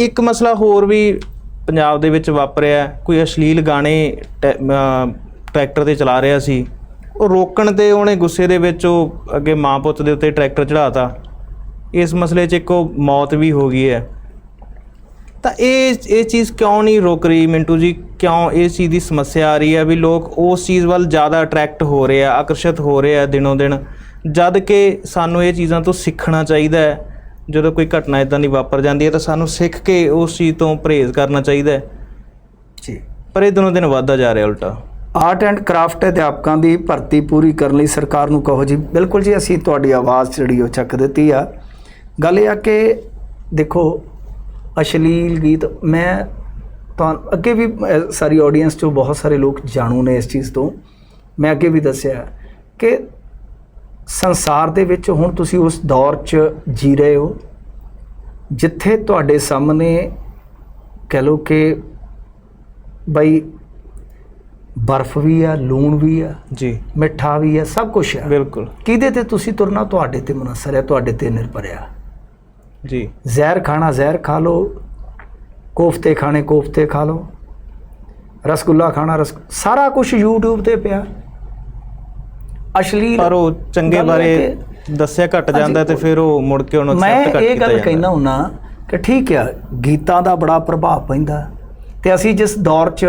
ਇੱਕ ਮਸਲਾ ਹੋਰ ਵੀ ਪੰਜਾਬ ਦੇ ਵਿੱਚ ਵਾਪਰਿਆ ਕੋਈ ਅਸ਼ਲੀਲ ਗਾਣੇ ਟੈ- ਟਰੈਕਟਰ ਤੇ ਚਲਾ ਰਿਹਾ ਸੀ। ਉਹ ਰੋਕਣ ਤੇ ਉਹਨੇ ਗੁੱਸੇ ਦੇ ਵਿੱਚ ਉਹ ਅੱਗੇ ਮਾਂ ਪੁੱਤ ਦੇ ਉੱਤੇ ਟਰੈਕਟਰ ਚੜਾਤਾ ਇਸ ਮਸਲੇ 'ਚ ਇੱਕ ਉਹ ਮੌਤ ਵੀ ਹੋ ਗਈ ਹੈ। ਤਾਂ ਇਹ ਇਹ ਚੀਜ਼ ਕਿਉਂ ਨਹੀਂ ਰੁਕ ਰਹੀ ਮਿੰਟੂ ਜੀ? ਕਿਉਂ ਇਸ ਚੀਜ਼ ਦੀ ਸਮੱਸਿਆ ਆ ਰਹੀ ਹੈ ਵੀ ਲੋਕ ਉਸ ਚੀਜ਼ ਵੱਲ ਜ਼ਿਆਦਾ ਅਟਰੈਕਟ ਹੋ ਰਹੇ ਆ, ਆਕਰਸ਼ਿਤ ਹੋ ਰਹੇ ਆ ਦਿਨੋਂ ਦਿਨ? ਜਦ ਕਿ ਸਾਨੂੰ ਇਹ ਚੀਜ਼ਾਂ ਤੋਂ ਸਿੱਖਣਾ ਚਾਹੀਦਾ ਹੈ। ਜਦੋਂ ਕੋਈ ਘਟਨਾ ਇਦਾਂ ਦੀ ਵਾਪਰ ਜਾਂਦੀ ਹੈ ਤਾਂ ਸਾਨੂੰ ਸਿੱਖ ਕੇ ਉਸ ਚੀਜ਼ ਤੋਂ ਪਰਹੇਜ਼ ਕਰਨਾ ਚਾਹੀਦਾ ਹੈ। ਜੀ। ਪਰ ਇਹ ਦਿਨੋਂ ਦਿਨ ਵੱਧਦਾ ਜਾ ਰਿਹਾ ਉਲਟਾ। ਆਰਟ ਐਂਡ ਕਰਾਫਟ ਅਧਿਆਪਕਾਂ ਦੀ ਭਰਤੀ ਪੂਰੀ ਕਰਨ ਲਈ ਸਰਕਾਰ ਨੂੰ ਕਹੋ ਜੀ ਬਿਲਕੁਲ ਜੀ ਅਸੀਂ ਤੁਹਾਡੀ ਆਵਾਜ਼ ਜਿਹੜੀ ਉਹ ਚੱਕ ਦਿੱਤੀ ਆ। ਗੱਲ ਇਹ ਆ ਕਿ ਦੇਖੋ ਅਸ਼ਲੀਲ ਗੀਤ ਮੈਂ ਤਾਂ ਅੱਗੇ ਵੀ ਸਾਰੀ ਆਡੀਅנס ਚੋਂ ਬਹੁਤ ਸਾਰੇ ਲੋਕ ਜਾਣੂ ਨੇ ਇਸ ਚੀਜ਼ ਤੋਂ। ਮੈਂ ਅੱਗੇ ਵੀ ਦੱਸਿਆ ਕਿ ਸੰਸਾਰ ਦੇ ਵਿੱਚ ਹੁਣ ਤੁਸੀਂ ਉਸ ਦੌਰ 'ਚ ਜੀ ਰਹੇ ਹੋ ਜਿੱਥੇ ਤੁਹਾਡੇ ਸਾਹਮਣੇ ਕਹ ਲਓ ਕਿ ਬਈ ਬਰਫ਼ ਵੀ ਆ ਲੂਣ ਵੀ ਆ ਜੀ। ਮਿੱਠਾ ਵੀ ਆ ਸਭ ਕੁਝ ਆ। ਬਿਲਕੁਲ। ਕਿਹਦੇ ਤੇ ਤੁਸੀਂ ਤੁਰਨਾ? ਤੁਹਾਡੇ ਤੇ ਮਨਸਰ ਹੈ ਤੁਹਾਡੇ ਤੇ ਨਿਰਭਰ ਆ। ਜੀ। ਜ਼ਹਿਰ ਖਾਣਾ ਜ਼ਹਿਰ ਖਾ ਲਓ ਕੋਫਤੇ ਖਾਣੇ ਕੋਫਤੇ ਖਾ ਲਓ ਰਸਗੁੱਲਾ ਖਾਣਾ ਰਸ ਸਾਰਾ ਕੁਝ YouTube ਤੇ ਪਿਆ। ਅਸ਼ਲੀਲ ਪਰ ਉਹ ਚੰਗੇ ਇਹ ਬਾਰੇ ਦੱਸਿਆ ਘਟ ਜਾਂਦਾ ਤੇ ਫਿਰ ਉਹ ਮੁੜ ਕੇ ਉਹਨੂੰ ਮੈਂ accept ਘੱਟ ਇਹ ਕੀਤਾ ਗੱਲ ਜਾਂਦਾ। ਕਹਿਣਾ ਹੁੰਨਾ ਕਿ ਠੀਕ ਆ ਗੀਤਾਂ ਦਾ ਬੜਾ ਪ੍ਰਭਾਵ ਪੈਂਦਾ। ਤੇ ਅਸੀਂ ਜਿਸ ਦੌਰ 'ਚ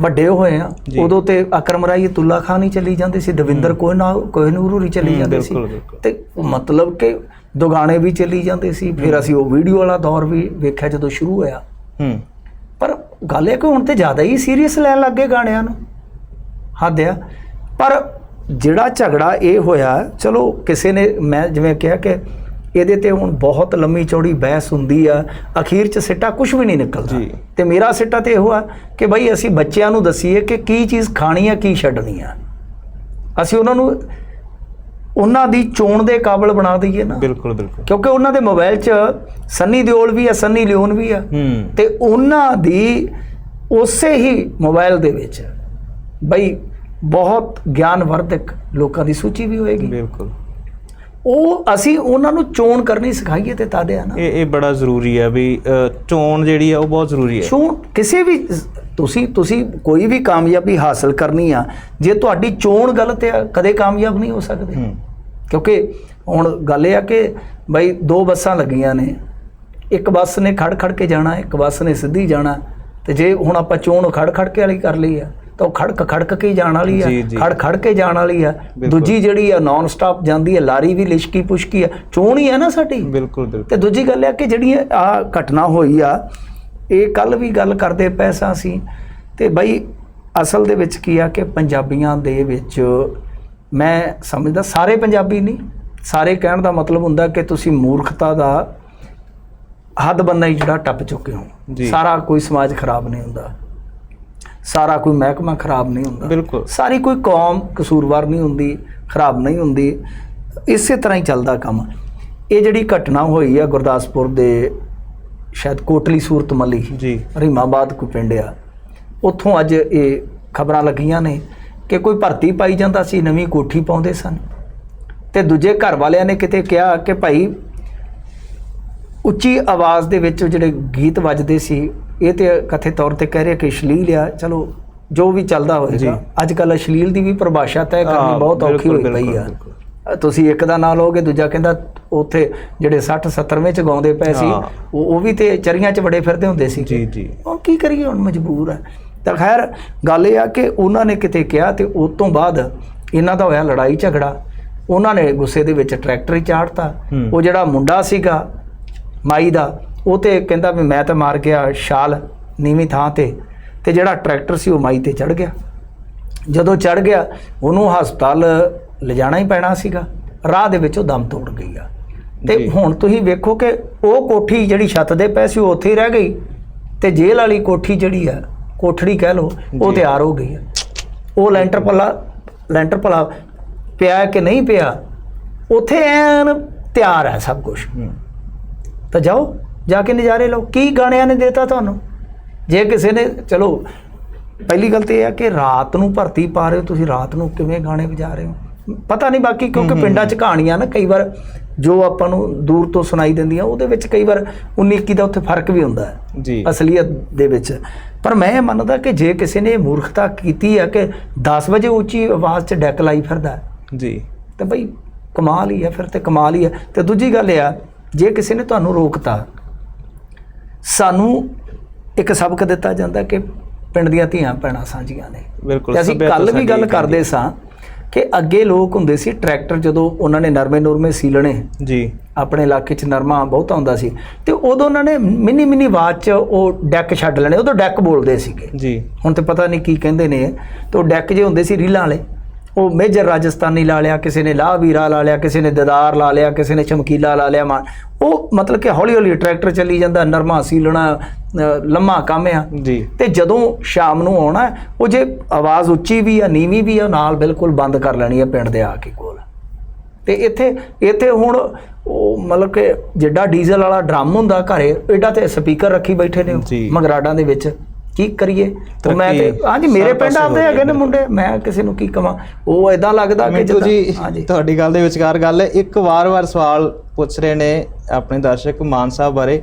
ਵੱਡੇ ਹੋਏ ਆ। ਉਦੋਂ ਤੇ ਅਕਰਮ ਰਾਈ ਤੁੱਲਾ ਖਾਨ ਹੀ ਚੱਲੀ ਜਾਂਦੀ ਸੀ ਦਵਿੰਦਰ ਕੋਹਨਾ ਕੋਹਨੂਰ ਹੋਰੀ ਚੱਲੀ ਹੂੰ, ਜਾਂਦੇ ਸੀ। ਤੇ ਮਤਲਬ ਕਿ ਦੁਗਾਣੇ ਵੀ ਚੱਲੀ ਜਾਂਦੇ ਸੀ ਫਿਰ ਅਸੀਂ ਉਹ ਵੀਡੀਓ ਵਾਲਾ ਦੌਰ ਵੀ ਵੇਖਿਆ ਜਦੋਂ ਸ਼ੁਰੂ ਹੋਇਆ। ਹੂੰ। ਪਰ ਗੱਲ ਇਹ ਕਿ ਹੁਣ ਤੇ ਜ਼ਿਆਦਾ ਹੀ ਸੀਰੀਅਸ ਲੈਣ ਲੱਗੇ ਗਾਣਿਆਂ ਨੂੰ। ਹੱਦ ਆ। ਪਰ ਜਿਹੜਾ ਝਗੜਾ ਇਹ ਹੋਇਆ ਚਲੋ ਕਿਸੇ ਨੇ ਮੈਂ ਜਿਵੇਂ ਕਿਹਾ ਕਿ ਇਹਦੇ ਤੇ ਹੁਣ ਬਹੁਤ ਲੰਮੀ ਚੌੜੀ ਬਹਿਸ ਹੁੰਦੀ ਆ ਅਖੀਰ ਚ ਸਿੱਟਾ ਕੁਝ ਵੀ ਨਹੀਂ ਨਿਕਲਦਾ। ਤੇ ਮੇਰਾ ਸਿੱਟਾ ਤੇ ਇਹੋ ਆ ਕਿ ਬਈ ਅਸੀਂ ਬੱਚਿਆਂ ਨੂੰ ਦਸੀਏ ਕਿ ਕੀ ਚੀਜ਼ ਖਾਣੀ ਆ ਕੀ ਛੱਡਣੀ ਆ। ਅਸੀਂ ਉਹਨਾਂ ਨੂੰ ਉਹਨਾਂ ਦੀ ਚੋਣ ਦੇ ਕਾਬਲ ਬਣਾ ਦਈਏ ਨਾ। ਬਿਲਕੁਲ ਬਿਲਕੁਲ। ਕਿਉਂਕਿ ਉਹਨਾਂ ਦੇ ਮੋਬਾਈਲ 'ਚ ਸੰਨੀ ਦਿਓਲ ਵੀ ਆ ਸੰਨੀ ਲਿਓਨ ਵੀ ਆ। ਤੇ ਉਹਨਾਂ ਦੀ ਉਸੇ ਹੀ ਮੋਬਾਈਲ ਦੇ ਵਿੱਚ ਬਈ ਬਹੁਤ ਗਿਆਨਵਰਧਕ ਲੋਕਾਂ ਦੀ ਸੂਚੀ ਵੀ ਹੋਏਗੀ। ਬਿਲਕੁਲ। ਉਹ ਅਸੀਂ ਉਹਨਾਂ ਨੂੰ ਚੋਣ ਕਰਨੀ ਸਿਖਾਈਏ ਤੇ ਤਾਦੇ ਆ ਨਾ। ਇਹ ਇਹ ਬੜਾ ਜ਼ਰੂਰੀ ਹੈ ਵੀ ਅ, ਚੋਣ ਜਿਹੜੀ ਹੈ ਉਹ ਬਹੁਤ ਜ਼ਰੂਰੀ ਹੈ। ਚੋਣ ਕਿਸੇ ਵੀ ਤੁਸੀਂ ਤੁਸੀਂ ਕੋਈ ਵੀ ਕਾਮਯਾਬੀ ਹਾਸਲ ਕਰਨੀ ਆ ਜੇ ਤੁਹਾਡੀ ਚੋਣ ਗਲਤ ਆ ਕਦੇ ਕਾਮਯਾਬ ਨਹੀਂ ਹੋ ਸਕਦੇ। ਹੂੰ। ਕਿਉਂਕਿ ਹੁਣ ਗੱਲ ਇਹ ਆ ਕਿ ਬਈ ਦੋ ਬੱਸਾਂ ਲੱਗੀਆਂ ਨੇ। ਇੱਕ ਬੱਸ ਨੇ ਖੜ ਖੜ ਕੇ ਜਾਣਾ ਇੱਕ ਬੱਸ ਨੇ ਸਿੱਧੀ ਜਾਣਾ। ਤੇ ਜੇ ਹੁਣ ਆਪਾਂ ਚੋਣ ਖੜ ਖੜ ਕੇ ਵਾਲੀ ਕਰ ਲਈ ਆ ਤਾਂ ਉਹ ਖੜਕ ਖੜਕ ਕੇ ਜਾਣ ਵਾਲੀ ਆ। ਖੜ ਖੜ ਕੇ ਜਾਣ ਵਾਲੀ ਆ। ਦੂਜੀ ਜਿਹੜੀ ਆ ਨਾਨ ਸਟਾਪ ਜਾਂਦੀ ਆ ਲਾਰੀ ਵੀ ਲਿਸ਼ਕੀ ਪੁਸ਼ਕੀ ਆ ਚੋਣ ਹੀ ਆ ਨਾ ਸਾਡੀ ਬਿਲਕੁਲ ਬਿਲਕੁਲ ਤੇ ਦੂਜੀ ਗੱਲ ਆ ਕਿ ਜਿਹੜੀ ਆ ਘਟਨਾ ਹੋਈ ਆ ਇਹ ਕੱਲ ਵੀ ਗੱਲ ਕਰਦੇ ਪੈਸਾ ਸੀ ਤੇ ਬਈ ਅਸਲ ਦੇ ਵਿੱਚ ਕੀ ਆ ਕਿ ਪੰਜਾਬੀਆਂ ਦੇ ਵਿੱਚ ਮੈਂ ਸਮਝਦਾ ਸਾਰੇ ਪੰਜਾਬੀ ਨਹੀਂ ਸਾਰੇ ਕਹਿਣ ਦਾ ਮਤਲਬ ਹੁੰਦਾ ਕਿ ਤੁਸੀਂ ਮੂਰਖਤਾ ਦਾ ਹੱਦ ਬੰਨਾ ਹੀ ਜਿਹੜਾ ਟੱਪ ਚੁੱਕੇ ਹੋ। ਸਾਰਾ ਕੋਈ ਸਮਾਜ ਖਰਾਬ ਨਹੀਂ ਹੁੰਦਾ ਸਾਰਾ ਕੋਈ ਮਹਿਕਮਾ ਖਰਾਬ ਨਹੀਂ ਹੁੰਦਾ। ਬਿਲਕੁਲ। ਸਾਰੀ ਕੋਈ ਕੌਮ ਕਸੂਰਵਾਰ ਨਹੀਂ ਹੁੰਦੀ ਖਰਾਬ ਨਹੀਂ ਹੁੰਦੀ। ਇਸੇ ਤਰ੍ਹਾਂ ਹੀ ਚੱਲਦਾ ਕੰਮ। ਇਹ ਜਿਹੜੀ ਘਟਨਾ ਹੋਈ ਆ ਗੁਰਦਾਸਪੁਰ ਦੇ ਸ਼ਾਇਦ ਕੋਟਲੀ ਸੂਰਤ ਮੱਲੀ ਜੀ। ਰੀਮਾਬਾਦ ਕੋਈ ਪਿੰਡ ਆ। ਉੱਥੋਂ ਅੱਜ ਇਹ ਖਬਰਾਂ ਲੱਗੀਆਂ ਨੇ ਕਿ ਕੋਈ ਭਰਤੀ ਪਾਈ ਜਾਂਦਾ ਸੀ ਨਵੀਂ ਕੋਠੀ ਪਾਉਂਦੇ ਸਨ। ਤੇ ਦੂਜੇ ਘਰ ਵਾਲਿਆਂ ਨੇ ਕਿਤੇ ਕਿਹਾ ਕਿ ਭਾਈ ਉੱਚੀ ਆਵਾਜ਼ ਦੇ ਵਿੱਚ ਜਿਹੜੇ ਗੀਤ ਵੱਜਦੇ ਸੀ ਇਹ ਤੇ ਕਥੇ ਤੌਰ ਤੇ ਕਹਿ ਰਹੇ ਕਿ ਅਸ਼ਲੀਲ ਆ। ਚਲੋ ਜੋ ਵੀ ਚੱਲਦਾ। ਹੋਏਗਾ। ਅੱਜ ਕੱਲ ਅਸ਼ਲੀਲ ਦੀ ਵੀ ਪਰਿਭਾਸ਼ਾ ਤੈਅ ਕਰਨੀ ਹਾਂ, ਬਹੁਤ ਔਖੀ ਹੋਈ ਬਿਲਕੁਲ, ਪਈ ਆ। ਤੁਸੀਂ ਇੱਕ ਦਾ ਨਾਂ ਲਓਗੇ ਦੂਜਾ ਕਹਿੰਦਾ ਉੱਥੇ ਜਿਹੜੇ 60 70ਵੇਂ ਚ ਗਾਉਂਦੇ ਪਏ ਸੀ ਹਾਂ। ਉਹ ਉਹ ਵੀ ਤੇ ਚਰੀਆਂ ਚ ਬੜੇ ਫਿਰਦੇ ਹੁੰਦੇ ਸੀ। ਜੀ ਜੀ। ਉਹ ਕੀ ਕਰੀਏ ਹੁਣ ਮਜਬੂਰ ਹੈ ਤਾਂ ਖੈਰ ਗੱਲ ਇਹ ਆ ਕਿ ਉਹਨਾਂ ਨੇ ਕਿਤੇ ਕਿਹਾ ਤੇ ਉਸ ਤੋਂ ਬਾਅਦ ਇਹਨਾਂ ਦਾ ਹੋਇਆ ਲੜਾਈ ਝਗੜਾ। ਉਹਨਾਂ ਨੇ ਗੁੱਸੇ ਦੇ ਵਿੱਚ ਟਰੈਕਟਰ ਹੀ ਚਾੜਤਾ। ਹੂੰ। ਉਹ ਜਿਹੜਾ ਮੁੰਡਾ ਸੀਗਾ ਮਾਈ ਦਾ ਉਹ ਤੇ ਕਹਿੰਦਾ ਵੀ ਮੈਂ ਤਾਂ ਮਾਰ ਗਿਆ ਛਾਲ ਨੀਵੀਂ ਥਾਂ ਤੇ ਤੇ ਜਿਹੜਾ ਟਰੈਕਟਰ ਸੀ ਉਹ ਮਾਈ ਤੇ ਚੜ ਗਿਆ। ਜਦੋਂ ਚੜ ਗਿਆ ਉਹਨੂੰ ਹਸਪਤਾਲ ਲਿਜਾਣਾ ਹੀ ਪੈਣਾ ਸੀਗਾ। ਰਾਹ ਦੇ ਵਿੱਚ ਉਹ ਦਮ ਤੋੜ ਗਈ ਆ। ਤੇ। ਹੁਣ ਤੁਸੀਂ ਵੇਖੋ ਕਿ ਉਹ ਕੋਠੀ ਜਿਹੜੀ ਛੱਤ ਦੇ ਪੈ ਸੀ ਉਹ ਉੱਥੇ ਹੀ ਰਹਿ ਗਈ। ਤੇ ਜੇਲ੍ਹ ਵਾਲੀ ਕੋਠੀ ਜਿਹੜੀ ਆ ਕੋਠੜੀ ਕਹਿ ਲਓ ਉਹ। ਤਿਆਰ ਹੋ ਗਈ ਆ। ਉਹ ਲੈਂਟਰ ਪੱਲਾ ਲੈਂਟਰ ਭਲਾ ਪਿਆ ਕਿ ਨਹੀਂ ਪਿਆ ਉੱਥੇ ਐਨ ਤਿਆਰ ਹੈ ਸਭ ਕੁਝ ਤਾਂ ਜਾਓ। ਜਾ ਕੇ ਨਜ਼ਾਰੇ ਲਓ ਕੀ ਗਾਣਿਆਂ ਨੇ ਦਿੱਤਾ ਤੁਹਾਨੂੰ? ਜੇ ਕਿਸੇ ਨੇ ਚਲੋ ਪਹਿਲੀ ਗੱਲ ਤੇ ਇਹ ਹੈ ਕਿ ਰਾਤ ਨੂੰ ਭਰਤੀ ਪਾ ਰਹੇ ਹੋ ਤੁਸੀਂ ਰਾਤ ਨੂੰ ਕਿਵੇਂ ਗਾਣੇ ਵਜਾ ਰਹੇ ਹੋ? ਪਤਾ ਨਹੀਂ ਬਾਕੀ ਕਿਉਂਕਿ ਪਿੰਡਾਂ 'ਚ ਕਹਾਣੀਆਂ ਨਾ ਕਈ ਵਾਰ ਜੋ ਆਪਾਂ ਨੂੰ ਦੂਰ ਤੋਂ ਸੁਣਾਈ ਦਿੰਦੀਆਂ ਉਹਦੇ ਵਿੱਚ ਕਈ ਵਾਰ 19 21 ਦਾ ਉੱਥੇ ਫ਼ਰਕ ਵੀ ਹੁੰਦਾ ਹੈ ਜੀ। ਅਸਲੀਅਤ ਦੇ ਵਿੱਚ। ਪਰ ਮੈਂ ਮੰਨਦਾ ਕਿ ਜੇ ਕਿਸੇ ਨੇ ਮੂਰਖਤਾ ਕੀਤੀ ਹੈ ਕਿ 10 ਵਜੇ ਉੱਚੀ ਆਵਾਜ਼ 'ਚ ਡੈਕ ਲਾਈ ਫਿਰਦਾ ਜੀ। ਤੇ ਬਈ ਕਮਾਲ ਹੀ ਹੈ ਫਿਰ ਤੇ ਕਮਾਲ ਹੀ ਹੈ। ਤੇ ਦੂਜੀ ਗੱਲ ਇਹ ਆ ਜੇ ਕਿਸੇ ਨੇ ਤੁਹਾਨੂੰ ਰੋਕਤਾ ਸਾਨੂੰ ਇੱਕ ਸਬਕ ਦਿੱਤਾ ਜਾਂਦਾ ਕਿ ਪਿੰਡ ਦੀਆਂ ਧੀਆਂ ਭੈਣਾਂ ਸਾਂਝੀਆਂ ਨੇ। ਬਿਲਕੁਲ ਅਸੀਂ ਕੱਲ ਵੀ ਗੱਲ ਕਰਦੇ ਸਾਂ ਕਿ ਅੱਗੇ ਲੋਕ ਹੁੰਦੇ ਸੀ ਟਰੈਕਟਰ ਜਦੋਂ ਉਹਨਾਂ ਨੇ ਨਰਮੇ ਨੁਰਮੇ ਸੀਲਣੇ ਜੀ। ਆਪਣੇ ਇਲਾਕੇ 'ਚ ਨਰਮਾ ਬਹੁਤ ਆਉਂਦਾ ਸੀ ਤੇ ਉਦੋਂ ਉਹਨਾਂ ਨੇ ਮਿੰਨੀ ਮਿੰਨੀ ਆਵਾਜ਼ 'ਚ ਉਹ ਡੈਕ ਛੱਡ ਲੈਣੇ ਉਦੋਂ ਡੈਕ ਬੋਲਦੇ ਸੀਗੇ। ਜੀ। ਹੁਣ ਤੇ ਪਤਾ ਨਹੀਂ ਕੀ ਕਹਿੰਦੇ ਨੇ ਤੇ ਉਹ ਡੈਕ ਜੇ ਹੁੰਦੇ ਸੀ ਰੀਲਾਂ ਵਾਲੇ ਉਹ ਮੇਜਰ ਰਾਜਸਥਾਨੀ ਲਾ ਲਿਆ ਕਿਸੇ ਨੇ ਲਾਹ ਵੀਰਾ ਲਾ ਲਿਆ ਕਿਸੇ ਨੇ ਦਦਾਰ ਲਾ ਲਿਆ ਕਿਸੇ ਨੇ ਚਮਕੀਲਾ ਲਾ ਲਿਆ ਮਾਨ ਉਹ ਮਤਲਬ ਕਿ ਹੌਲੀ ਹੌਲੀ ਟਰੈਕਟਰ ਚੱਲੀ ਜਾਂਦਾ ਨਰਮਾ ਸੀਲਣਾ ਲੰਮਾ ਕੰਮ ਆ। ਜੀ। ਤੇ ਜਦੋਂ ਸ਼ਾਮ ਨੂੰ ਆਉਣਾ ਉਹ ਜੇ ਆਵਾਜ਼ ਉੱਚੀ ਵੀ ਆ ਨੀਵੀਂ ਵੀ ਆ ਨਾਲ ਬਿਲਕੁਲ ਬੰਦ ਕਰ ਲੈਣੀ ਆ ਪਿੰਡ ਦੇ ਆ ਕੇ ਕੋਲ। ਤੇ ਇੱਥੇ ਇੱਥੇ ਹੁਣ ਉਹ ਮਤਲਬ ਕਿ ਜਿੱਡਾ ਡੀਜ਼ਲ ਵਾਲਾ ਡਰਮ ਹੁੰਦਾ ਘਰੇ ਐਡਾ ਤੇ ਸਪੀਕਰ ਰੱਖੀ ਬੈਠੇ ਨੇ ਜੀ। ਮਗਰਾਡਾਂ ਦੇ ਵਿੱਚ। ਕੀ ਕਰੀਏ? ਉਹ ਮੈਂ ਤੇ ਹਾਂਜੀ ਮੇਰੇ ਪਿੰਡ ਆਉਂਦੇ ਹੈਗੇ ਨੇ। ਮੁੰਡੇ। ਮੈਂ ਕਿਸੇ ਨੂੰ ਕੀ ਕਵਾਂ? ਉਹ ਐਦਾਂ ਲੱਗਦਾ ਕਿ ਜੀ ਹਾਂਜੀ। ਤੁਹਾਡੀ ਗੱਲ ਦੇ ਵਿਚਕਾਰ ਗੱਲ ਹੈ। ਇੱਕ ਵਾਰ-ਵਾਰ ਸਵਾਲ ਪੁੱਛ ਰਹੇ ਨੇ ਆਪਣੇ ਦਰਸ਼ਕ ਮਾਨ ਸਾਹਿਬ ਬਾਰੇ।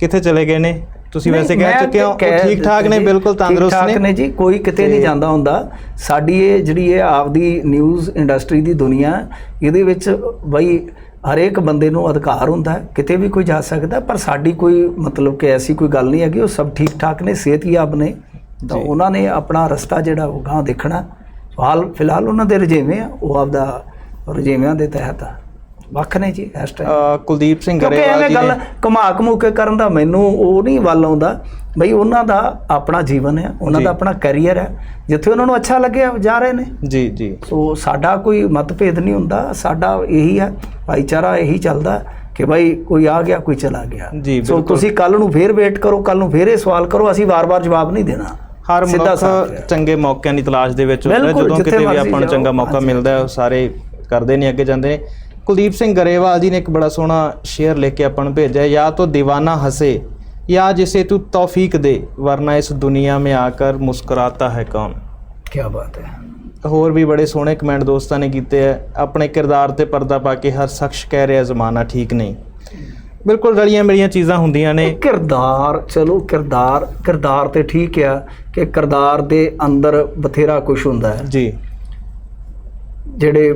ਕਿੱਥੇ ਚਲੇ ਗਏ ਨੇ? ਤੁਸੀਂ ਵੈਸੇ ਕਹਿ ਚੁੱਕੇ ਹੋ ਠੀਕ ਠਾਕ ਨੇ ਬਿਲਕੁਲ ਤੰਦਰੁਸਤ ਠੀਕ ਠਾਕ ਨੇ। ਨੇ ਜੀ ਕੋਈ ਕਿਤੇ ਨਹੀਂ ਜਾਂਦਾ ਹੁੰਦਾ। ਸਾਡੀ ਇਹ ਜਿਹੜੀ ਇਹ ਆਪਦੀ ਨਿਊਜ਼ ਇੰਡਸਟਰੀ ਦੀ ਦੁਨੀਆ ਇਹਦੇ ਵਿੱਚ ਬਈ ਹਰੇਕ ਬੰਦੇ ਨੂੰ ਅਧਿਕਾਰ ਹੁੰਦਾ ਕਿਤੇ ਵੀ ਕੋਈ ਜਾ ਸਕਦਾ ਪਰ ਸਾਡੀ ਕੋਈ ਮਤਲਬ ਕਿ ਐਸੀ ਕੋਈ ਗੱਲ ਨਹੀਂ ਹੈਗੀ ਉਹ ਸਭ ਠੀਕ ਠਾਕ ਨੇ ਸਿਹਤਯਾਬ ਨੇ। ਤਾਂ। ਉਹਨਾਂ ਨੇ ਆਪਣਾ ਰਸਤਾ ਜਿਹੜਾ ਉਹ ਗਾਂ ਦੇਖਣਾ। ਹਾਲ ਫਿਲਹਾਲ ਉਹਨਾਂ ਦੇ ਰਜੇਵੇਂ ਆ ਉਹ ਆਪਦਾ ਰਜੇਵਿਆਂ ਦੇ ਤਹਿਤ ਆ। ਵੱਖ ਨੇ ਜੀ ਇਸ ਟਾਈਮ ਕੁਲਦੀਪ ਸਿੰਘ ਗਰੇਵਾਲ ਜੀ ਗੱਲ ਘੁਮਾ ਘਮੂ ਕੇ ਕਰਨ ਦਾ ਮੈਨੂੰ ਉਹ ਨਹੀਂ ਵੱਲ ਆਉਂਦਾ। ਬਈ ਉਹਨਾਂ ਦਾ ਆਪਣਾ ਜੀਵਨ ਹੈ ਉਹਨਾਂ। ਦਾ ਆਪਣਾ ਕੈਰੀਅਰ ਹੈ ਜਿੱਥੇ ਉਹਨਾਂ ਨੂੰ ਅੱਛਾ ਲੱਗਿਆ ਜਾ ਰਹੇ ਨੇ। ਜੀ ਜੀ। ਸੋ ਸਾਡਾ ਕੋਈ ਮਤਭੇਦ ਨਹੀਂ ਹੁੰਦਾ ਸਾਡਾ ਇਹੀ ਹੈ ਭਾਈਚਾਰਾ ਇਹੀ ਚੱਲਦਾ ਕਿ ਭਾਈ ਕੋਈ ਆ ਗਿਆ ਕੋਈ ਚਲਾ ਗਿਆ। ਸੋ। ਤੁਸੀਂ ਕੱਲ ਨੂੰ ਫੇਰ ਵੇਟ ਕਰੋ ਕੱਲ ਨੂੰ ਫੇਰ ਇਹ ਸਵਾਲ ਕਰੋ ਅਸੀਂ ਵਾਰ-ਵਾਰ ਜਵਾਬ ਨਹੀਂ ਦੇਣਾ। ਹਰ ਮਨੁੱਖ। ਚੰਗੇ ਮੌਕਿਆਂ ਦੀ ਤਲਾਸ਼ ਦੇ ਵਿੱਚ ਹੁੰਦਾ ਜਦੋਂ ਕਿਤੇ ਵੀ ਆਪਾਂ ਨੂੰ ਚੰਗਾ ਮੌਕਾ। ਮਿਲਦਾ ਸਾਰੇ ਕਰਦੇ ਨੇ ਅੱਗੇ ਜਾਂਦੇ ਨੇ। ਕੁਲਦੀਪ ਸਿੰਘ ਗਰੇਵਾਲ ਜੀ ਨੇ ਇੱਕ ਬੜਾ ਸੋਹਣਾ ਸ਼ੇਅਰ ਲਿਖ ਕੇ ਆਪਾਂ ਨੂੰ ਭੇਜਿਆ ਹੈ, या तो दीवाना हंसे या जिसे तू तौफीक दे वरना इस दुनिया में आकर मुस्कुराता है कौन ਕੀ ਬਾਤ ਹੈ ਹੋਰ ਵੀ ਬੜੇ ਸੋਹਣੇ ਕਮੈਂਟ ਦੋਸਤਾਂ ਨੇ ਕੀਤੇ ਆ ਆਪਣੇ ਕਿਰਦਾਰ ਤੇ ਪਰਦਾ ਪਾ ਕੇ ਹਰ ਸ਼ਖਸ ਕਹਿ ਰਿਹਾ ਜ਼ਮਾਨਾ ਠੀਕ ਨਹੀਂ ਬਿਲਕੁਲ ਰਲੀਆਂ ਮਿਲੀਆਂ ਚੀਜ਼ਾਂ ਹੁੰਦੀਆਂ ਨੇ ਇਹ ਕਿਰਦਾਰ ਚਲੋ ਕਿਰਦਾਰ ਕਿਰਦਾਰ ਤੇ ਠੀਕ ਆ ਕਿ ਕਿਰਦਾਰ ਦੇ ਅੰਦਰ ਬਥੇਰਾ ਕੁਝ ਹੁੰਦਾ ਹੈ ਜੀ ਜਿਹੜੇ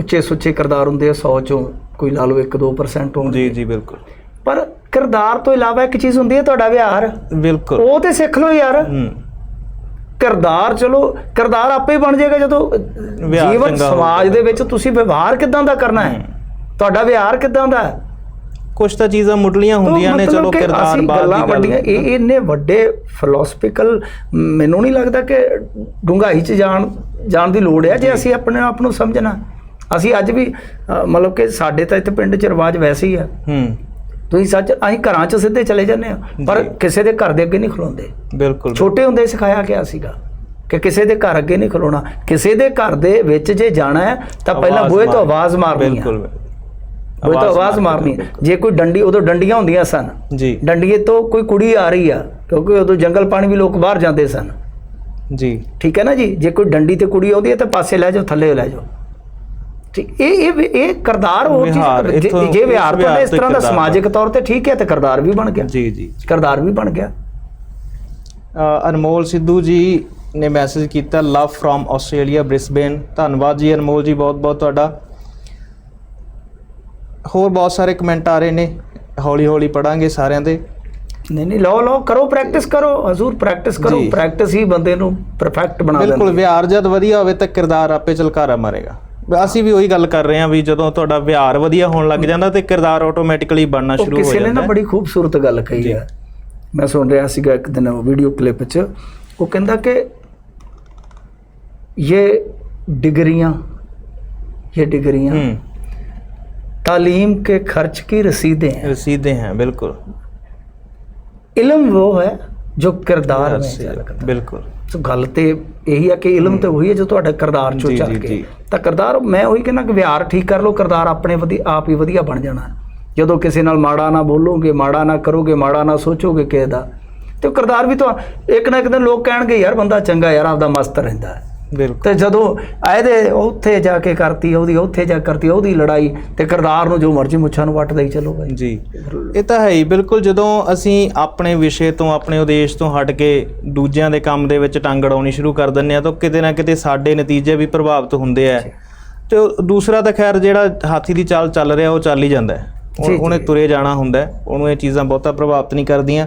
ਉੱਚੇ ਸੁੱਚੇ ਕਿਰਦਾਰ ਹੁੰਦੇ ਆ 100 ਚੋਂ ਕੋਈ ਲਾ ਲਓ 1-2% ਹੋਣ। ਜੀ ਜੀ ਬਿਲਕੁਲ। ਪਰ ਕਿਰਦਾਰ ਤੋਂ ਇਲਾਵਾ ਇੱਕ ਚੀਜ਼ ਹੁੰਦੀ ਹੈ ਤੁਹਾਡਾ ਵਿਹਾਰ। ਬਿਲਕੁਲ। ਉਹ ਤੇ ਸਿੱਖ ਲਓ ਯਾਰ। ਹੂੰ। ਕਿਰਦਾਰ ਚਲੋ ਕਿਰਦਾਰ ਆਪੇ ਹੀ ਬਣ ਜਾਏਗਾ ਜਦੋਂ ਵਿਹਾਰ ਜੀਵਨ ਚੰਗਾ ਸਮਾਜ ਹੋਊਗਾ। ਦੇ ਵਿੱਚ ਤੁਸੀਂ ਵਿਵਹਾਰ ਕਿਦਾਂ ਦਾ ਕਰਨਾ ਹੈ? ਤੁਹਾਡਾ ਵਿਹਾਰ ਕਿਦਾਂ ਦਾ ਹੈ? ਕੁਝ ਤਾਂ ਚੀਜ਼ਾਂ ਮੁੱਢਲੀਆਂ ਹੁੰਦੀਆਂ ਨੇ ਮਤਲਬ ਚਲੋ ਕਿ ਕਿਰਦਾਰ ਅਸੀਂ ਬਾਅਦ ਗੱਲਾਂ ਦੀ ਗੱਲ ਵੱਡੀਆਂ ਇਹ ਇੰਨੇ ਵੱਡੇ ਫਿਲਾਸਫੀਕਲ ਮੈਨੂੰ ਨਹੀਂ ਲੱਗਦਾ ਕਿ ਡੂੰਘਾਈ 'ਚ ਜਾਣ ਜਾਣ ਦੀ ਲੋੜ ਹੈ ਜੇ। ਅਸੀਂ ਆਪਣੇ ਆਪ ਨੂੰ ਸਮਝਣਾ। ਅਸੀਂ ਅੱਜ ਵੀ ਅ, ਮਤਲਬ ਕਿ ਸਾਡੇ ਤਾਂ ਇੱਥੇ ਪਿੰਡ 'ਚ ਰਿਵਾਜ ਵੈਸੇ ਹੀ ਆ। ਹੂੰ। ਤੁਸੀਂ ਸੱਚ ਅਸੀਂ ਘਰਾਂ 'ਚ ਸਿੱਧੇ ਚਲੇ ਜਾਂਦੇ ਆ ਪਰ ਜੀ। ਕਿਸੇ ਦੇ ਘਰ ਦੇ ਅੱਗੇ ਨਹੀਂ ਖਲੋਂਦੇ। ਬਿਲਕੁਲ ਛੋਟੇ ਹੁੰਦੇ ਸਿਖਾਇਆ ਗਿਆ ਸੀਗਾ ਕਿ ਕਿਸੇ ਦੇ ਘਰ ਅੱਗੇ ਨਹੀਂ ਖਲੋਣਾ। ਕਿਸੇ ਦੇ ਘਰ ਦੇ ਵਿੱਚ ਜੇ ਜਾਣਾ ਹੈ ਤਾਂ ਪਹਿਲਾਂ ਬੂਹੇ ਤੋਂ। ਆਵਾਜ਼ ਮਾਰਨੀ ਹੈ ਬਿਲਕੁਲ। ਬੂਹੇ ਤੋਂ ਆਵਾਜ਼ ਮਾਰਨੀ ਹੈ। ਜੇ ਕੋਈ ਡੰਡੀ ਉਦੋਂ ਡੰਡੀਆਂ ਹੁੰਦੀਆਂ ਸਨ। ਜੀ। ਡੰਡੀਏ ਤੋਂ ਕੋਈ ਕੁੜੀ ਆ ਰਹੀ ਆ ਕਿਉਂਕਿ ਉਦੋਂ ਜੰਗਲ ਪਾਣੀ ਵੀ ਲੋਕ ਬਾਹਰ ਜਾਂਦੇ ਸਨ। ਜੀ। ਠੀਕ ਹੈ ਨਾ ਜੀ? ਜੇ ਕੋਈ ਡੰਡੀ ਤੇ ਕੁੜੀ ਆਉਂਦੀ ਹੈ ਤਾਂ ਪਾਸੇ ਲੈ ਜਾਓ ਥੱਲੇ ਲੈ ਜਾਓ। ਠੀਕ ਇਹ ਇਹ ਇਹ ਕਿਰਦਾਰ ਉਹ ਚੀਜ਼ ਜੇ- ਵਿਹਾਰ ਤੁਹਾਡਾ ਇਸ ਤਰ੍ਹਾਂ ਦਾ ਤੋਂ ਸਮਾਜਿਕ ਤੌਰ ਤੇ ਠੀਕ ਹੈ ਤੇ ਕਿਰਦਾਰ ਵੀ ਬਣ ਗਿਆ। ਜੀ ਜੀ। ਕਿਰਦਾਰ ਵੀ ਬਣ ਗਿਆ। ਅਨਮੋਲ ਸਿੱਧੂ ਜੀ ਨੇ ਮੈਸੇਜ ਕੀਤਾ ਲਵ ਫਰੋਮ ਆਸਟ੍ਰੇਲੀਆ ਬ੍ਰਿਸਬੇਨ ਧੰਨਵਾਦ ਜੀ ਅਨਮੋਲ ਜੀ ਬਹੁਤ ਬਹੁਤ ਤੁਹਾਡਾ। ਹੋਰ ਬਹੁਤ ਸਾਰੇ ਕਮੈਂਟ ਆ ਰਹੇ ਨੇ। ਹੌਲੀ ਹੌਲੀ ਪੜਾਂਗੇ ਸਾਰਿਆਂ ਦੇ। ਨਹੀਂ ਨਹੀਂ ਲਓ ਲਓ ਕਰੋ ਪ੍ਰੈਕਟਿਸ ਕਰੋ ਹਜ਼ੂਰ ਪ੍ਰੈਕਟਿਸ ਕਰੋ। ਪ੍ਰੈਕਟਿਸ ਹੀ ਬੰਦੇ ਨੂੰ ਪਰਫੈਕਟ ਬਣਾ ਬਿਲਕੁਲ ਦਿੰਦੀ ਵਿਹਾਰ ਜਦ ਵਧੀਆ ਹੋਵੇ ਤਾਂ ਕਿਰਦਾਰ ਆਪੇ ਚਲਕਾਰਾ ਮਾਰੇਗਾ। ਅਸੀਂ ਵੀ ਉਹੀ ਗੱਲ ਕਰ ਰਹੇ ਹਾਂ ਵੀ ਜਦੋਂ ਤੁਹਾਡਾ ਵਿਹਾਰ ਵਧੀਆ ਹੋਣ ਲੱਗ ਜਾਂਦਾ ਤੇ ਕਿਰਦਾਰ ਆਟੋਮੈਟਿਕਲੀ ਬਣਨਾ ਉਹ ਸ਼ੁਰੂ ਹੋ ਕਿਸੇ ਨੇ ਜਾਂਦਾ ਨਾ ਹੈ। ਬੜੀ ਖੂਬਸੂਰਤ ਗੱਲ ਕਹੀ ਜੀ। ਹੈ ਮੈਂ ਸੁਣ ਰਿਹਾ ਸੀਗਾ ਇੱਕ ਦਿਨ ਵੀਡੀਓ ਕਲਿੱਪ 'ਚ ਉਹ ਕਹਿੰਦਾ ਕਿ ਇਹ डिग्रियां ये डिग्रियां हम्म तालीम के खर्च की रसीदें हैं रसीदें हैं बिल्कुल इल्म वो है ਜੋ ਕਿਰਦਾਰ ਵਿੱਚ से- ਝਲਕਦਾ बिल्कुल ਸੋ ਗੱਲ ਤੇ ਇਹੀ ਆ ਕਿ ਇਲਮ ਤੇ ਉਹੀ ਹੈ ਜੋ ਤੁਹਾਡਾ ਕਿਰਦਾਰ ਚੋਂ ਚੱਲ ਕੇ। ਤਾਂ ਕਿਰਦਾਰ ਮੈਂ ਉਹੀ ਕਹਿੰਦਾ ਕਿ ਵਿਹਾਰ ਠੀਕ ਕਰ ਲਓ ਕਿਰਦਾਰ ਆਪਣੇ ਵਧੀ ਆਪ ਹੀ ਵਧੀਆ ਬਣ ਜਾਣਾ। ਜਦੋਂ ਕਿਸੇ ਨਾਲ ਮਾੜਾ ਨਾ ਬੋਲੋਗੇ ਮਾੜਾ ਨਾ ਕਰੋਗੇ ਮਾੜਾ ਨਾ ਸੋਚੋਗੇ ਕਿਸੇ ਦਾ ਤੇ ਕਿਰਦਾਰ ਵੀ ਤਾਂ ਇੱਕ ਨਾ ਇੱਕ ਦਿਨ ਲੋਕ ਕਹਿਣਗੇ ਯਾਰ ਬੰਦਾ ਚੰਗਾ ਯਾਰ ਆਪਦਾ ਮਸਤ ਰਹਿੰਦਾ ਹੈ। ਤੇ ਜਦੋਂ ਇਹਦੇ ਉੱਥੇ ਜਾ ਕੇ ਕਰਤੀ ਉਹਦੀ ਉੱਥੇ ਜਾ ਕੇ ਕਰਤੀ ਉਹਦੀ ਲੜਾਈ ਤੇ ਕਿਰਦਾਰ ਨੂੰ ਜੋ ਮਰਜ਼ੀ ਮੁੱਛਾਂ ਨੂੰ ਵੱਟ ਦੇਈ ਚਲੋ ਭਾਈ। ਜੀ। ਇਹ ਤਾਂ ਹੈ ਹੀ ਬਿਲਕੁਲ ਜਦੋਂ ਅਸੀਂ ਆਪਣੇ ਵਿਸ਼ੇ ਤੋਂ ਆਪਣੇ ਉਦੇਸ਼ ਤੋਂ ਹਟ ਕੇ ਦੂਜਿਆਂ ਦੇ ਕੰਮ ਦੇ ਵਿੱਚ ਟੰਗ ਅੜਾਉਣੀ ਸ਼ੁਰੂ ਕਰ ਦਿੰਦੇ ਆ ਤਾਂ ਕਿਤੇ ਨਾ ਕਿਤੇ ਸਾਡੇ ਨਤੀਜੇ ਵੀ ਪ੍ਰਭਾਵਿਤ ਹੁੰਦੇ ਆ। ਤੇ ਦੂਸਰਾ ਤਾਂ ਖੈਰ ਜਿਹੜਾ ਹਾਥੀ ਦੀ ਚਾਲ ਚੱਲ ਰਿਹਾ ਉਹ ਚੱਲ ਹੀ ਜਾਂਦਾ ਹੈ। ਉਹਨੇ ਤੁਰੇ ਜਾਣਾ ਹੁੰਦਾ ਹੈ, ਉਹਨੂੰ ਇਹ ਚੀਜ਼ਾਂ ਬਹੁਤਾ ਪ੍ਰਭਾਵਿਤ ਨਹੀਂ ਕਰਦੀਆਂ।